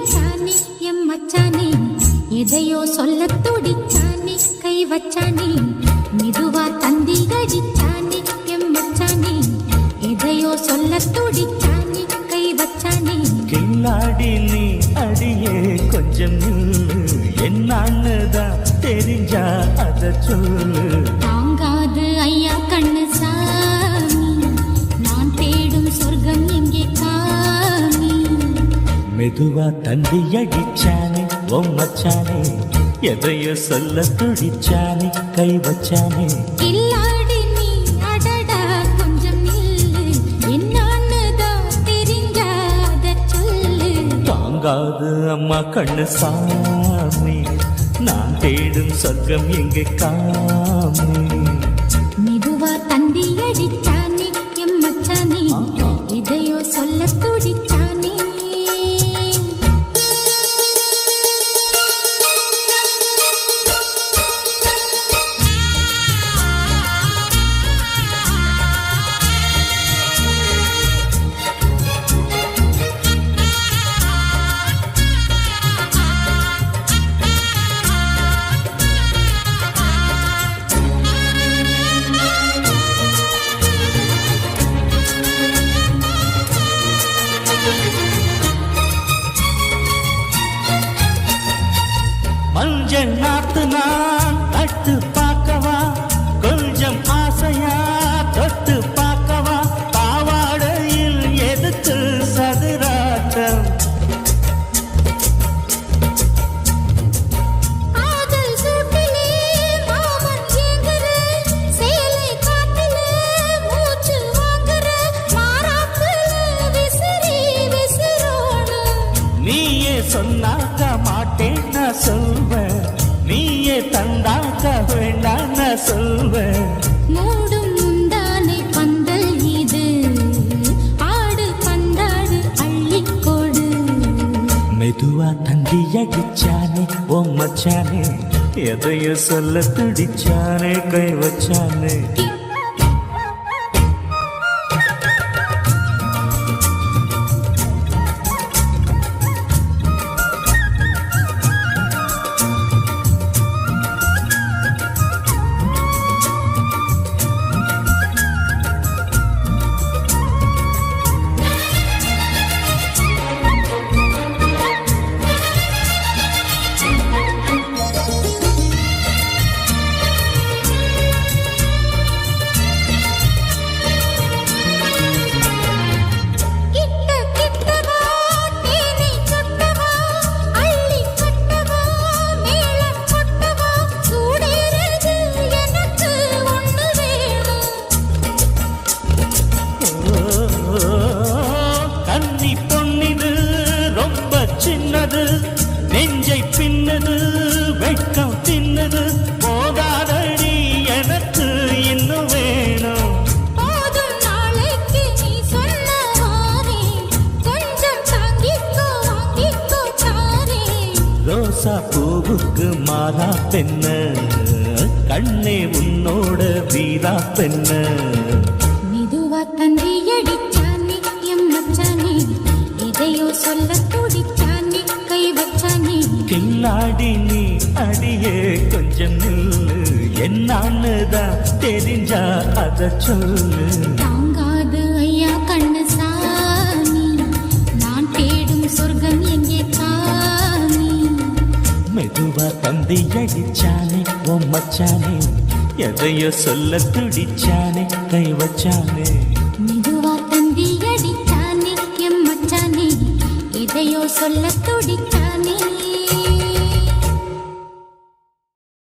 அடிச்சானே M மச்சானே? எதையோ சொல்ல துடிச்சானே கை வச்சானே? மெதுவா தந்தி அடிச்சானே எம் மச்சானே? எதையோ சொல்ல துடிச்சானே கை வச்சானே? கில்லாடி நீ அடியே கொஞ்சம் என்னான்னு தான் தெரிஞ்சா அத சொல்லு. மெதுவா தந்தி அடிச்சானே ஓ மச்சானே எதையோ சொல்ல துடிச்சானே கை வச்சானே. தாங்காது அம்மா கண்ணு சாமி நான் தேடும் சொர்க்கம் எங்க காமி. மெதுவா தந்தி அடிச்சானே நாத்து நான் நட்டு பார்க்கவா? கொஞ்சம் ஆசையா தொட்டு பார்க்கவா? பாவாடையில் எதுக்கு சதுராட்டம். சொன்னாக்க மாட்டேன் நான் சொல்வேன். நீயே தந்தாக்க வேண்டாம் நான் சொல்வேன். மூடும் முந்தானை பந்தல் இது. ஆடு பந்தாடு அள்ளிக்கொடு. மெதுவா தந்தி அடிச்சானே ஓ மச்சானே. எதையோ சொல்ல துடிச்சானே கை வச்சானே. தின்னது போதாதடி எனக்கு இன்னும் வேணும். ரோசா பூவுக்கு மாறா பெண்ண கண்ணே உன்னோட வீரா பெண்ண. மெதுவா தந்தி அடிச்சானே எம் மச்சானே. எதையோ சொல்ல துடிச்சானே கை வச்சானே. கில்லாடி நீ அடியே கொஞ்சம் நில்லு. என்னான்னு தான் தெரிஞ்சா அத சொல்லு. தாங்காது ஐயா கண்ணு சாமி. நான் தேடும் சொர்க்கம் எங்கே காமி? மெதுவா தந்தி அடிச்சானே ஓ மச்சானே. எதையோ சொல்ல துடிச்சானே கை வச்சானே. மெதுவா தந்தி அடிச்சானே எம் மச்சானே. எதையோ சொல்ல